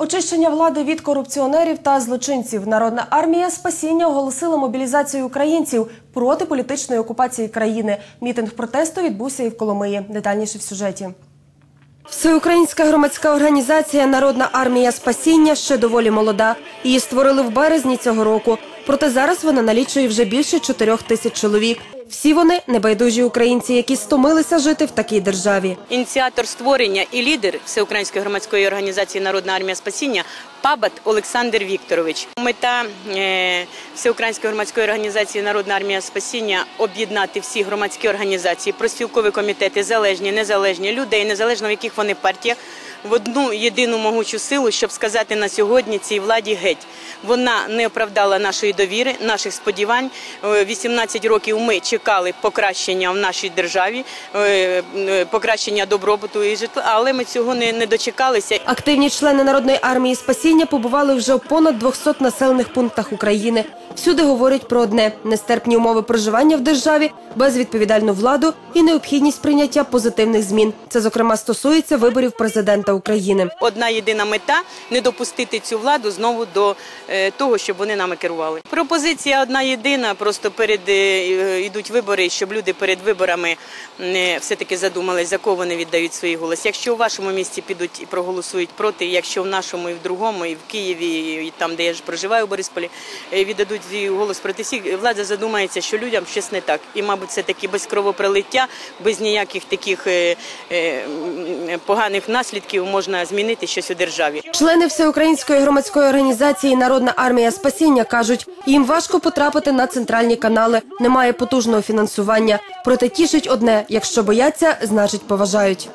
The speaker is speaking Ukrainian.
Очищення влади від корупціонерів та злочинців. Народна армія спасіння оголосила мобілізацію українців проти політичної окупації країни. Мітинг протесту відбувся і в Коломиї. Детальніше в сюжеті. Всеукраїнська громадська організація Народна армія спасіння ще доволі молода. Її створили в березні цього року. Проте зараз вона налічує вже більше чотирьох тисяч чоловік. Всі вони небайдужі українці, які стомилися жити в такій державі. Ініціатор створення і лідер Всеукраїнської громадської організації Народна армія спасіння Пабат Олександр Вікторович. Мета е, Всеукраїнської громадської організації Народна армія спасіння об'єднати всі громадські організації, проспілкові комітети, залежні, незалежні людей, незалежно в яких вони партіях. В одну єдину могучу силу, щоб сказати на сьогодні цій владі геть. Вона не оправдала нашої довіри, наших сподівань. Е, 18 років ми чекали покращення в нашій державі, е, е, покращення добробуту і житла, але ми цього не, не дочекалися. Активні члени Народної армії спасіння побували вже в понад 200 населених пунктах України. Всюди говорять про одне – нестерпні умови проживання в державі, безвідповідальну владу і необхідність прийняття позитивних змін. Це, зокрема, стосується виборів президента України. Одна єдина мета не допустити цю владу знову до е, того, щоб вони нами керували. Пропозиція одна єдина. Просто перед е, йдуть вибори, щоб люди перед виборами е, все-таки задумались, за кого вони віддають свій голос. Якщо у вашому місті підуть і проголосують проти, якщо в нашому і в другому, і в Києві, і там, де я ж проживаю, в Борисполі, е, віддадуть голос проти всіх, влада задумається, що людям щось не так. І, мабуть, це таки без кровопролиття, без ніяких таких е, е, поганих наслідків можна змінити щось у державі. Члени Всеукраїнської громадської організації Народна армія спасіння кажуть, їм важко потрапити на центральні канали, немає потужного фінансування. Проте тішить одне: якщо бояться, значить поважають.